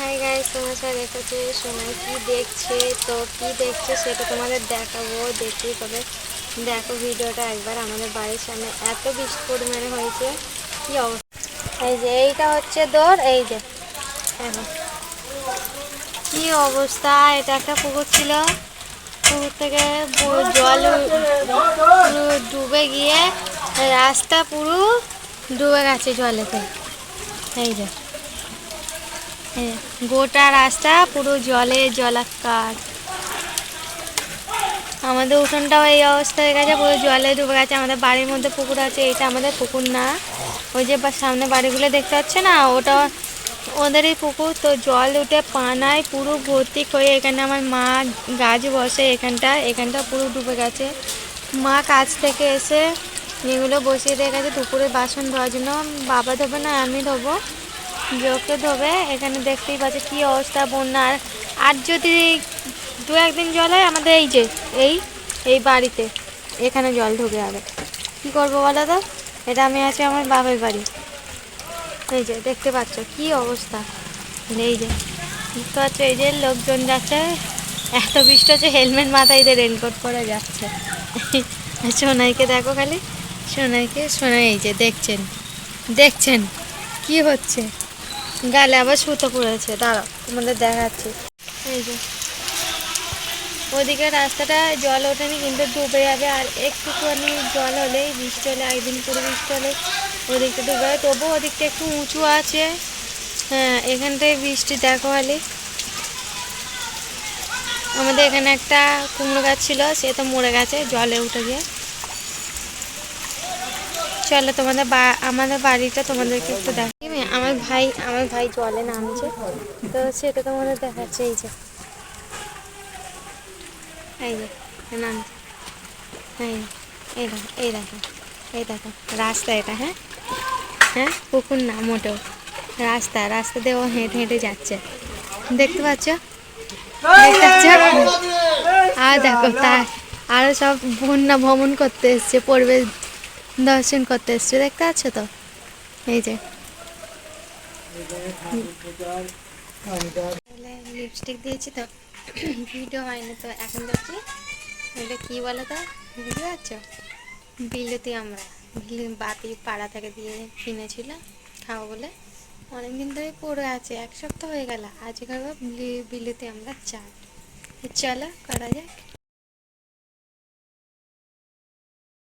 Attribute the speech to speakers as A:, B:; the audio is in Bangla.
A: হাই গাইস তোমার সাথে দেখেছে সময় কি দেখছে? তো কি দেখছে সেটা তোমাদের দেখাবো দেখতেই তবে দেখো ভিডিওটা একবার আমাদের বাড়ির সামনে এত বৃষ্টি পরিমাণে হয়েছে কি অবস্থা? এই যে এইটা হচ্ছে দৌড় এই যে দেখো। কি অবস্থা এটা একটা পুকুর ছিল। পুকুর থেকে জল ডুবে গিয়ে রাস্তা পুরো ডুবে গেছে জলেতে। এই যে, গোটা রাস্তা পুরো জলে জলাকার আমাদের উঠোনটাও এই অবস্থা হয়ে গেছে, পুরো জলে ডুবে গেছে। আমাদের বাড়ির মধ্যে পুকুর আছে, এটা আমাদের পুকুর না। ওই যে সামনে বাড়িগুলো দেখতে পাচ্ছে না? ওটা ওদেরই পুকুর, তো জল উঠে পানায় পুরো ভর্তি হয়ে এখানে আমার মা গাছ বসে এখানটা এখানটা পুরো ডুবে গেছে। মা কাজ থেকে এসে এগুলো বসিয়ে দিয়ে গেছে, দুপুরে বাসন ধোয়ার জন্য। বাবা ধোবে না, আমি ধোবো। জোকে ধোবে, এখানে দেখতেই পাচ্ছে কী অবস্থা বন্যার। আর যদি দু একদিন জল হয় আমাদের এই যে, এই এই বাড়িতে, এখানে জল ঢুকে যাবে কী করব বলো তো? এটা আমি আছি আমার বাবার বাড়ি। এই যে, দেখতে পাচ্ছ কি অবস্থা। এই যে, বুঝতে পারছ, এই যে লোকজন যাচ্ছে, এত বৃষ্টি হচ্ছে, হেলমেট মাথায় দিয়ে রেনকোট পরে যাচ্ছে। সোনাইকে দেখো খালি, সোনাইকে, সোনাই এই যে, দেখছেন দেখছেন, কি হচ্ছে? গালে আবার সুতো পড়েছে, দাঁড়াও, তোমাদের দেখাচ্ছি। এই যে, ওদিকে রাস্তাটা জল ওঠেনি, কিন্তু ডুবে যাবে, আর একটুখানি জল হলেই বৃষ্টি হলে, একদিন পুরো বৃষ্টি হলে ওদিকটা ডুবে যাবে। তবুও ওদিকটা একটু উঁচু আছে। হ্যাঁ এখানটায় বৃষ্টি দেখো হলে আমাদের এখানে একটা কুমড়ো গাছ ছিল, সে তো মরে গেছে, জলে উঠে গিয়ে। চলো তোমাদের বা- আমাদের বাড়িটা তোমাদেরকে একটু দেখ আমার ভাই আমার ভাই জলে নামছে। তো সেটা তো তোমাদের দেখাচ্ছে এই যে। এই যে নামছে। এই এই দেখো এই দেখো এই দেখো, রাস্তা এটা হ্যাঁ? হ্যাঁ? পুকুর না, মোটেও। রাস্তা রাস্তা দিয়ে ও হেঁটে হেঁটে যাচ্ছে। দেখতে পাচ্ছ? আর দেখো, তার আরও সব বন্যা ভ্রমণ করতে এসছে, পরিবেশ দর্শন করতে এসছে। দেখতে পাচ্ছ তো? এই যে লিপস্টিক দিয়েছি তো। ভিডিও হয়নি তো, এখন যাচ্ছি এটা কী বলো তো? বুঝতে পারছ? বিলুতি আমরা। বাতি পাড়া থেকে দিয়ে কিনেছিল, খাব বলে। অনেকদিন ধরে পড়ে আছে, এক সপ্তাহ হয়ে গেল। আজকে খাব বিলুতি আমরা চাট। চলো, করা যাক।